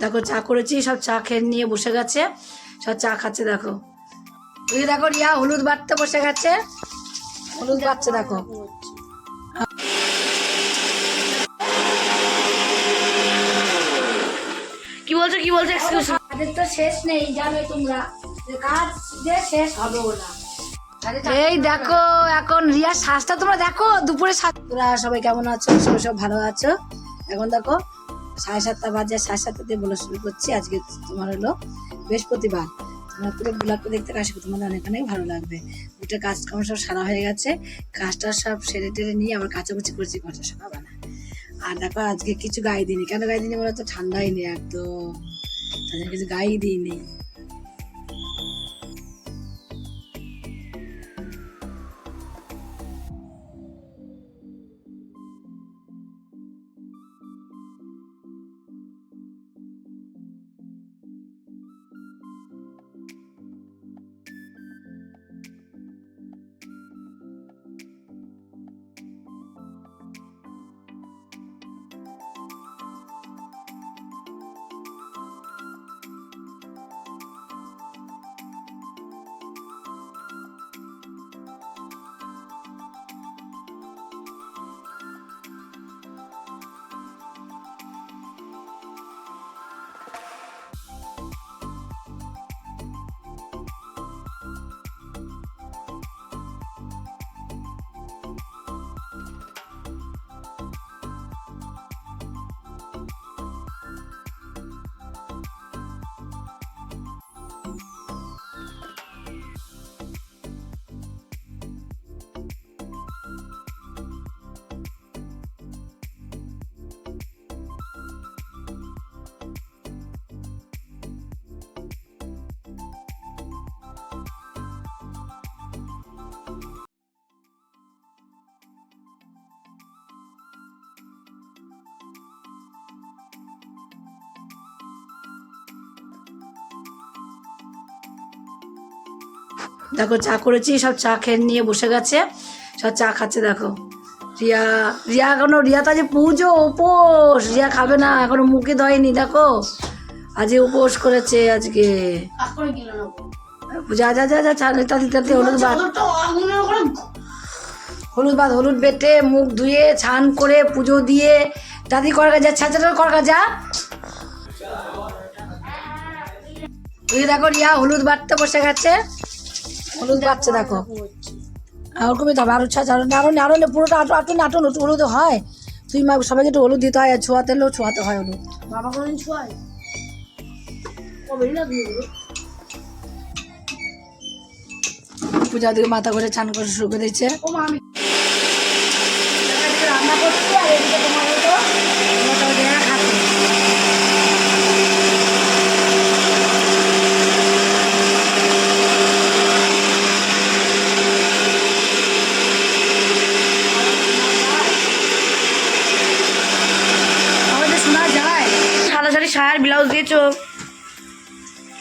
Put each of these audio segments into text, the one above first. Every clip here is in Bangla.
দেখো চা করেছি সব চা খেয়ে নিয়ে বসে গেছে। সব চা খাচ্ছে দেখো। ওই দেখো রিয়া হলুদ বাটতে বসে গেছে। হলুদ বাটছে দেখো। কি বলছো কি বলছো এক্সকিউজ কাজের তো শেষ নেই জানোই তোমরা। কাজ যে শেষ হবেও না। এই দেখো এখন রিয়ার শ্বাসটা তোমরা দেখো দুপুরে সাত তোরা সবাই কেমন আছো? সবাই সব ভালো আছো। এখন দেখো সাড়ে সাতটা বাজে, সাড়ে সাতটাতে বলে শুরু করছি। আজকে তোমার হলো বৃহস্পতিবার। তোমরা পুরো ব্লগটা দেখতে আসবে তোমাদের অনেক অনেক ভালো লাগবে। দুটো কাজকর্ম সব সারা হয়ে গেছে। কাজটা সব সেরে টেরে নিয়ে আবার কাচাকুচি করছি কথা সকালবেলা আর দেখো, আজকে কিছু গায়ে দিইনি। কেন গায়ে দিইনি বলো তো? ঠান্ডাই নেই একদম। তাদের কিছু গায়ে দিইনি। দেখো, চা করেছি, সব চা খেয়ে নিয়ে বসে গেছে। সব চা খাচ্ছে, দেখো। রিয়া রিয়া এখনও, রিয়া তো আজ পুজো, উপোস। রিয়া খাবে না, এখনও মুখে ধয়নি, দেখো। আজকে উপোস করেছে আজকে। করে যা যা যা যা, চা, তাতে তাতে হলুদ বাদ তো আগুনের ওপরে হলুদ বাদ হলুদ বেটে, মুখ ধুয়ে ছান করে, পুজো দিয়ে। দাদি করগা যা ছাঁচাটা করগা যা। দেখো, রিয়া হলুদ বাটতে বসে গেছে। হলুদ বাচ্চা দেখো। আর ওরকমই হবে। আরও ছা আরও আরও পুরোটা আটো আটো হলুদ হয়। তুই মা সবাইকে একটু হলুদ দিতে হয় আর ছোঁয়াতে হলেও ছোঁয়াতে হয় হলুদ। বাবা কোনদিন ছোঁয়ায়? পূজা দিকে মাথা করে চান করে শুরু করে দিচ্ছে ও মা আমি রান্না করছি আর এদিকে তোমার হলো মোটা ওদের খাচ্ছে আমাদের শোনা যায় সাদা শাড়ি দিয়েছ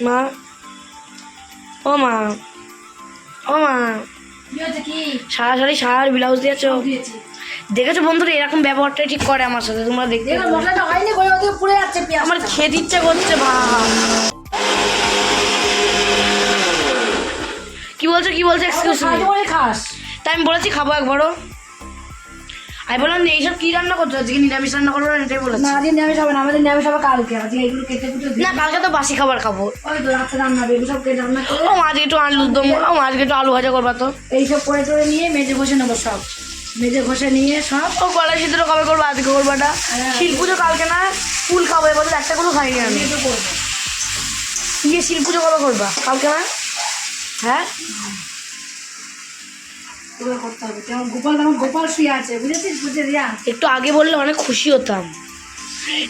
মা ও মা. ও মা. সাদা শাড়ি সায়ার ব্লাউজ দিয়েছ? দেখেছ বন্ধুরা এরকম ব্যবহারটা ঠিক করে আমার সাথে তোমরা দেখতে আমার খেতে ইচ্ছে করছে মা। কি বলছো কি বলছো এক্সকিউজ খাস। তাই আমি বলেছি খাব একবারও। আমি বললাম এইসব কি রান্না করছ? আজকে নিরামিষ রান্না করব না? এটাই বলেছি। না আজকে নিরামিষ হবে না আমাদের নিরামিষ হবে কালকে। আজকে এগুলো কেটে কুটে না কালকে তো বাসি খাবার খাব। ওই তো রাত্রে রান্না হবে সব কেটে রান্না করে। ও আজকে একটু আলু দম ও আজকে একটু আলু ভাজা করবা তো। এইসব করে টরে নিয়ে মেজে ঘষে নেব সব। মেজে ঘষে নিয়ে সব। ও কলা সিদ্ধ কবে করব? আজকে করব এটা। শিল পুজো কালকে না ফুল খাব এবার একটা গুলো খাইনি আমি। মেজে করব। ইয়ে শিল পুজো কবে করবা? কালকে না? হ্যাঁ? তোকে করতে হবে। কেমন গোপাল আমার গোপাল শুয়ে আছে বুঝেছিস? বুঝে রিয়া একটু আগে বললে অনেক খুশি হতাম।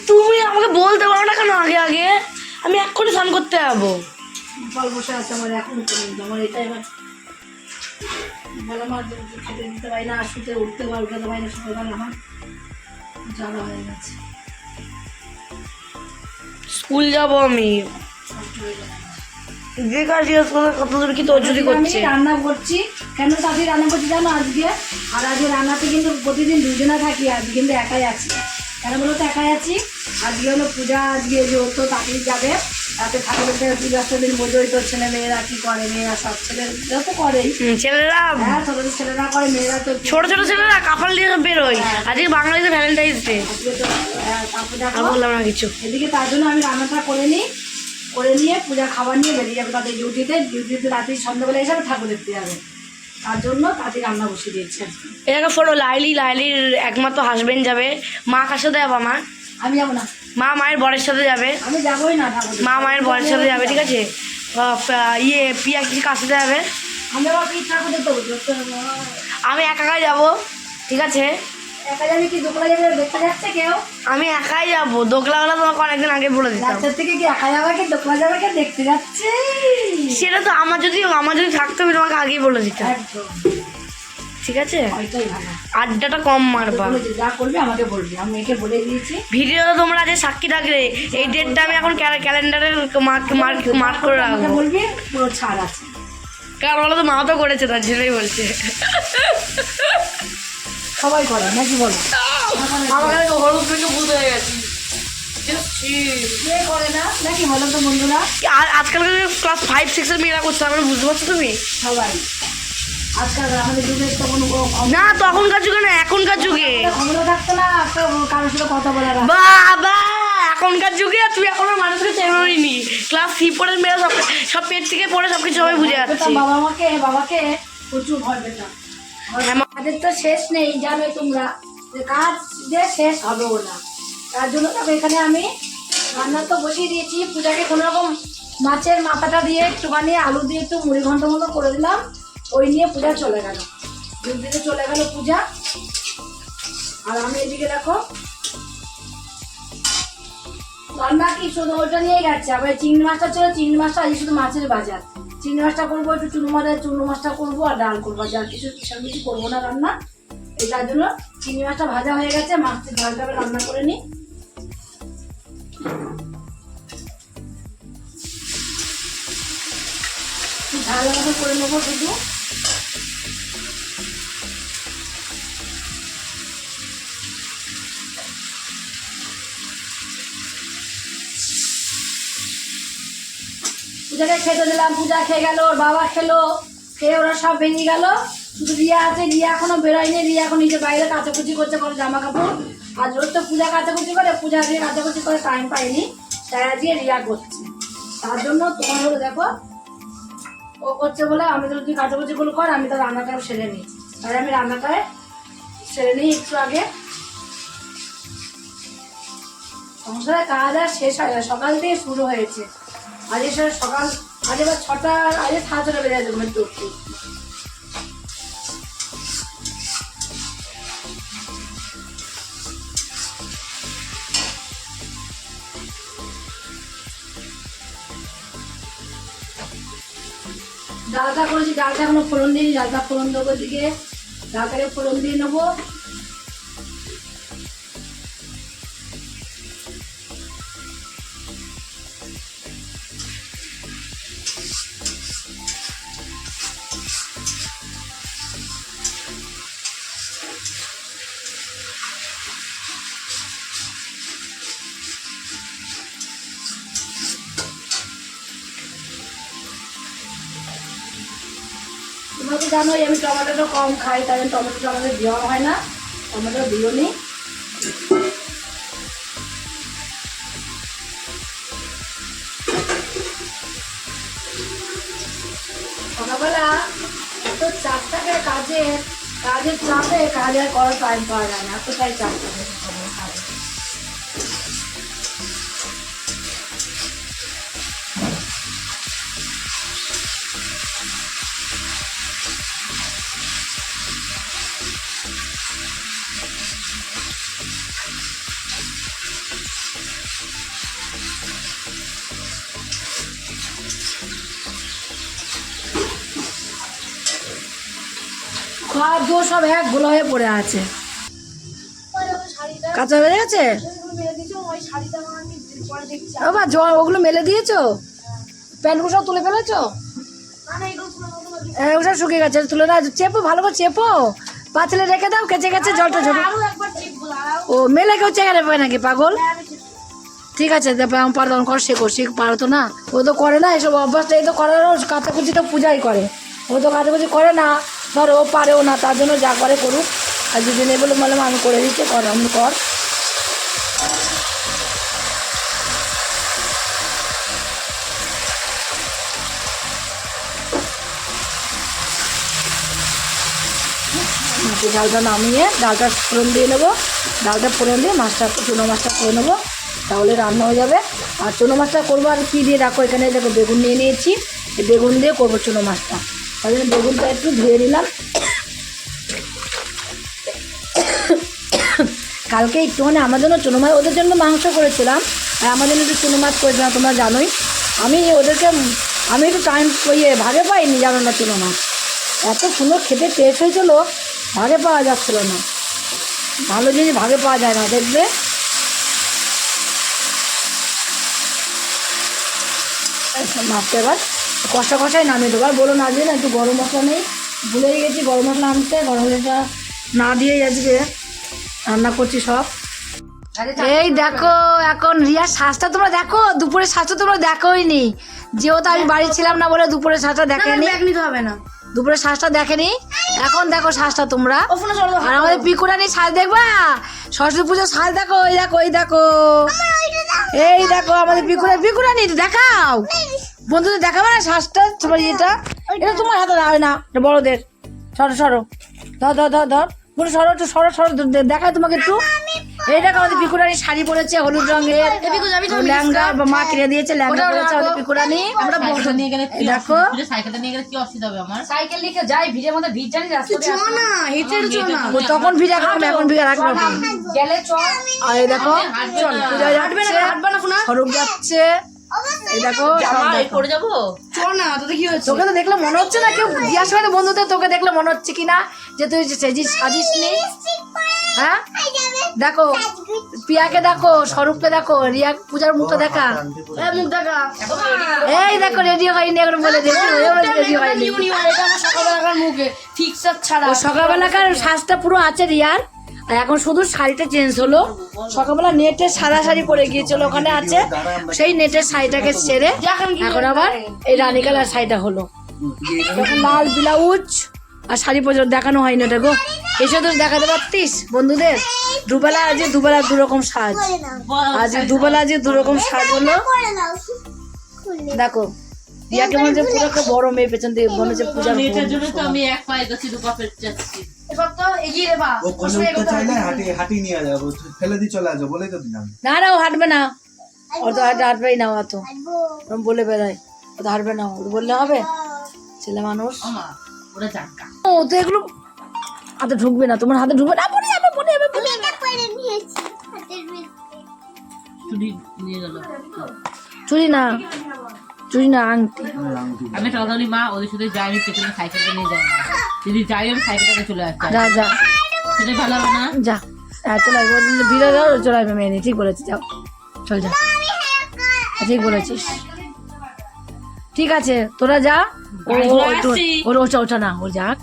তুমি আমাকে বলতে পারো না কেন আগে আগে? আমি এক্ষুনি স্নান করতে যাব। গোপাল বসে আছে আমার এখন পর্যন্ত। আমার এটাই আমার গোপাল আমার খেতে দিতে পারি না শুতে উঠতে পারি উঠাতে পারি না সকালবেলা আমার জ্বালা হয়ে গেছে স্কুল যাব আমি। যে কাজ জিজ্ঞেস কত দূর কি তোর যদি করছে? রান্না করছি। কেন তাড়াতাড়ি রান্না করছি জানো আজকে? আর আজকে রান্নাতে কিন্তু প্রতিদিন দুজনে থাকি আজকে কিন্তু একাই আছি। কেন বলো তো একাই আছি? আজকে হলো পূজা আজকে যে হতো তাতেই যাবে। তাতে ঠাকুরের পূজা দিন বোঝোই তো ছেলে মেয়েরা কি করে মেয়েরা সব ছেলেরা তো হুম, ছেলেরা হ্যাঁ ছোট ছোট ছেলেরা করে মেয়েরা তো ছোট ছোট ছেলেরা দিয়ে সব বেরোয়। আজকে বাঙালিতে ভ্যালেন্টাইন্স ডে হ্যাঁ, আর বললাম না কিছু। এদিকে তার জন্য আমি রান্নাটা করে নিই। করে নিয়ে পূজা খাবার নিয়ে বেরিয়ে যাবে তাদের ডিউটিতে ডিউটিতে রাতে সন্ধ্যাবেলা এসে ঠাকুর দেখতে যাবে। তার জন্য তাতে রান্না বসিয়ে দিয়েছি। এটাকে ফটো লাইলি লাইলির একমাত্র হাজবেন্ড যাবে। মা কার সাথে যাব মা? আমি যাব না। মা মায়ের বরের সাথে যাবে। আমি যাবোই না মা মায়ের বরের সাথে যাবে ঠিক আছে? ইয়ে পিয়া কি কার সাথে যাবে? আমি আবার একা একাই যাব ঠিক আছে? একা যাবি কি দোকানে যাবে দেখতে যাচ্ছে কেউ? আমি একাই যাব। দোকলাওয়ালা তোমাকে অনেকদিন আগে বলে দিতাম। রাস্তার থেকে কি একা যাবে কি দোকানে যাবে কি দেখতে যাচ্ছে? সেটা তো আমার যদি আমার যদি থাকতো আমি তোমাকে আগেই বলে দিতাম। ঠিক আছে? আড্ডাটা কম মারবা। যা করবি আমাকে বলবি। আমি মেয়েকে বলে দিয়েছি। তোমরা যে সাক্ষী থাকলে এই ডেটটা আমি এখন ক্যালেন্ডারে মার্ক মার্ক মার্ক করে রাখব। বলবি পুরো ছাড় আছে। কারণ বলো তো মা তো করেছে তার জন্যই বলছে। সবাই করে নাকি বলো? আমার কাছে হলুদ থেকে ভূত হয়ে গেছি কে করে না? নাকি বলো বন্ধুরা? আর আজকালকার ক্লাস ফাইভ সিক্সের মেয়েরা করছে বুঝতে পারছ তুমি? সবাই। না তখনকার যুগে না এখনকার যুগে। ক্ষমতা থাকতো না একটা কারোর সাথে কথা বলার আর। বাবা এখনকার যুগে তুমি এখনও মানুষকে চেনোই নি। ক্লাস থ্রি পড়ে মেয়েরা সব সব পেট থেকে পড়ে সব কিছু সবাই বুঝে যাচ্ছে। বাবা মাকে বাবাকে প্রচুর ভয় পেতাম। হ্যাঁ, মা- তো শেষ নেই জানো তোমরা। কাজ যে শেষ হবেও না তার জন্য তবে এখানে আমি রান্না তো বসিয়ে দিয়েছি। পূজাকে কোনো রকম মাছের মাথাটা দিয়ে একটুখানি আলু দিয়ে একটু মুড়ি ঘন্ট মতো করে দিলাম। ওই নিয়ে পূজা চলে গেল। দুধ দিতে চলে গেল পূজা। আর আমি এদিকে দেখো রান্না কি শুধু ওইটা নিয়ে গেছে। আবার চিংড়ি মাছটা ছিল চিংড়ি মাছটা আজকে শুধু মাছের বাজার। চিংড়ি মাছটা করব, একটু চুনো মাছের, চুনো মাছটা করব আর ডাল করব। আর কিছু সেরকম কিছু করব না রান্না। এই তার জন্য চিংড়ি মাছটা ভাজা হয়ে গেছে, মাছটা ভালোভাবে রান্না করে নিই। ঝাল করে নেব শুধু। পূজাকে খেতে দিলাম, পূজা খেয়ে গেল, ওর বাবা খেলো, খেয়ে ওরা সব ভেঙে গেল। শুধু রিয়া আছে, রিয়া এখনও বেরোয়নি, রিয়া এখন নিজে বাইরে কাচাকুচি করছে করে জামা কাপড় আজ রোজ তো পূজা কাচাকুচি করে, পূজা আজকে কাচাকুচি করে টাইম পাইনি তাই আজকে রিয়া করছে। তার জন্য তোমার হলো দেখো, ও করছে বলে আমি তো তুই কাচাকুচিগুলো কর, আমি তো রান্নাটা সেরে নিই। তাই আমি রান্নাটা সেরে নিই একটু আগে। সংসারের কাজ আর শেষ হয় সকাল থেকে শুরু হয়েছে। আজ এসে সকাল, আজ এবার ছটা, আজ সাড়ে ছটা বেজে যাবে ঘুমের উঠতে ডালটা করেছি, ডালটা এখনও ফোড়ন দিইনি, ডালটা ফোড়ন দেবো দিকে ডালটাকে ফোড়ন দিয়ে নেব। জানোই, আমি টমেটোটা কম খাই, তাই জন্য টমেটোটা আমাদের দেওয়া হয় না। টমেটো দিও নি। সকালবেলা এত চাপ থাকে কাজে কাজের চাপে কাজ আর করার টাইম পাওয়া যায় না, এতটাই চাপ থাকে। খাওয়া দোষ সব এক গোলা হয়ে পড়ে আছে। কাঁচা বেড়ে গেছে? ও জল ওগুলো মেলে দিয়েছ? প্যান্টগুলো সব তুলে ফেলেছো? হ্যাঁ সব শুকিয়ে গেছে তুলে না চেপো ভালো করে চেপো। পাতলে রেখে দাও কেচে গেছে জলটা ঝরে ও মেলে কেউ চেহারা পায় নাকি পাগল? ঠিক আছে তারপর আমার পারো তখন কর শেখো শিখ পারো তো না। ও তো করে না এসব অভ্যাসটা এই তো করে না কাচাকুচি তো পূজাই করে। ও তো কাচাকুচি করে না ধর ও পারেও না তার জন্য যা করে করুক। আর যদি নেই বলে বললাম আমি করে দিচ্ছি কর আমি কর। ডালটা নামিয়ে ডালটা ফোড়ন দিয়ে নেব। ডালটা ফোড়ন দিয়ে মাছটা, চুনো মাছটা করে নেব। তাহলে রান্না হয়ে যাবে। আর চুনো মাছটা করব আর কী দিয়ে রাখো এখানে? দেখো, বেগুন নিয়ে নিয়েছি। বেগুন দিয়ে করব চুনো মাছটা। তাই জন্য বেগুনটা একটু ধুয়ে নিলাম। কালকে একটুখানি আমার জন্য চুনো মাছ, ওদের জন্য মাংস করেছিলাম। আর আমার জন্য একটু চুনো মাছ করেছিলাম তোমরা জানোই। আমি ওদেরকে, আমি একটু টাইম ইয়ে ভাগে পাইনি জানো না চুনো মাছ। এত সুন্দর খেতে টেস্ট হয়েছিল। ভাগে পাওয়া যাচ্ছিল না। ভালো জিনিস ভাগে পাওয়া যায় না দেখবে? আচ্ছা, মাছটা এবার। কষা কষাই নামিয়ে দেবো। আর বলো না দিয়ে না একটু গরম মশলা নেই। ভুলে গেছি গরম মশলা আনতে। গরম মশলা না দিয়েই আজকে রান্না করছি সব। এই দেখো এখন রিয়ার শ্বাসটা তোমরা দেখো? দুপুরের শ্বাসটা তোমরা দেখোই নি। যেহেতু আমি বাড়ি ছিলাম না বলে দুপুরের শ্বাসটা দেখেনি। হবে না। দুপুরের শ্বাসটা দেখেনি? এখন দেখো শ্বাসটা তোমরা। আর আমাদের পিকুরানি সাজ দেখবা? সরস্বতী পুজোর সাজ দেখো ওই দেখো ওই দেখো। এই দেখো আমাদের পিকুরা পিকুরানি দেখাও। বন্ধুদের দেখাবে না শ্বাসটা তোমার ইয়েটা? এটা তোমার হাতে হয় না এটা বড়দের। সরো সরো। ধর ধর ধর ধর। পুরো সরো একটু সরো সরো দেখায় তোমাকে একটু। এই দেখো আমাদের পিকুরানি শাড়ি পরেছে হলুদ রঙের। লেহেঙ্গা বা মা কিনে দিয়েছে লেহেঙ্গা পরেছে আমাদের পিকুরানি আমরা নিয়ে গেলে কি দেখো। সাইকেলটা নিয়ে গেলে কি অসুবিধা হবে আমার? সাইকেল লিখে যাই ভিড়ের মধ্যে ভিড় জানি রাস্তা। না হেঁটে চো না ও তখন ভিড় রাখলাম এখন ভিড় রাখলাম গেলে চল। আর দেখো চল হাঁটবে না ফোনা স্বরূপ যাচ্ছে। দেখো সব এই দেখো। পড়ে যাব? চো না তাতে কি হয়েছে? তোকে তো দেখলে মনে হচ্ছে না কেউ জিজ্ঞাসা করে বন্ধুদের তোকে দেখলে মনে হচ্ছে কিনা যে তুই সেজিস সাজিস নি হ্যাঁ? দেখো পিয়াকে দেখো স্বরূপকে দেখো রিয়া পূজার মুখটা দেখা। এই মুখ দেখা। এই দেখো রেডি হয়নি এখন বলে রেডি হয়নি। নিউ এটা আমার সকালবেলাকার মুখে ফিক্সার ছাড়া। সকালবেলাকার সাজটা পুরো আছে রিয়ার। আর এখন শুধু শাড়িটা চেঞ্জ হলো। সকালবেলা নেটের সাদা শাড়ি পরে গিয়েছিল ওখানে আছে। সেই নেটের শাড়িটাকে সেরে এখন আবার এই রানী কালার শাড়িটা হলো। লাল ব্লাউজ। আর শাড়ি পর্যন্ত দেখানো হয়নি ওটা গো। এসে তো দেখাতে পারতিস? বন্ধুদের দুবেলা আজ দুবেলা দু রকম সাজ। আজ দুবেলা আজ দু রকম সাজ হলো। দেখো রিয়াকে মনে হচ্ছে পুরো একটা বড় মেয়ে পেছন থেকে মনে হচ্ছে জন্য তো আমি এক পায়ে গেছি দু পা যাচ্ছি। দিয়ে না না ও হাঁটবে না। ও তো হাঁটবেই না অত ওরম বলে বেড়ায়। ও হাঁটবে না ও বললে হবে? ছেলে মানুষ। ও তো এগুলো হাতে ঢুকবে না তোমার হাতে ঢুকবে না। পড়ে যাবে পড়ে যাবে পড়ে যাবে চুরি নিয়ে গেল। চুরি না চুরি না আংটি। আমি একটা কথা বলি মা ওদের সাথে যাই আমি পেছনে সাইকেলটা নিয়ে যাই। যদি যাই আমি সাইকেলটাকে চলে আসছি যা যা। সেটাই ভালো হবে না? যা হ্যাঁ চলে আসবে। যাও চলে আসবে মেয়ে নিয়ে। ঠিক বলেছিস যাও। চল যা। ঠিক বলেছিস। ঠিক আছে তোরা যা। ও ও- ও- ওর ওটা না ও যাক।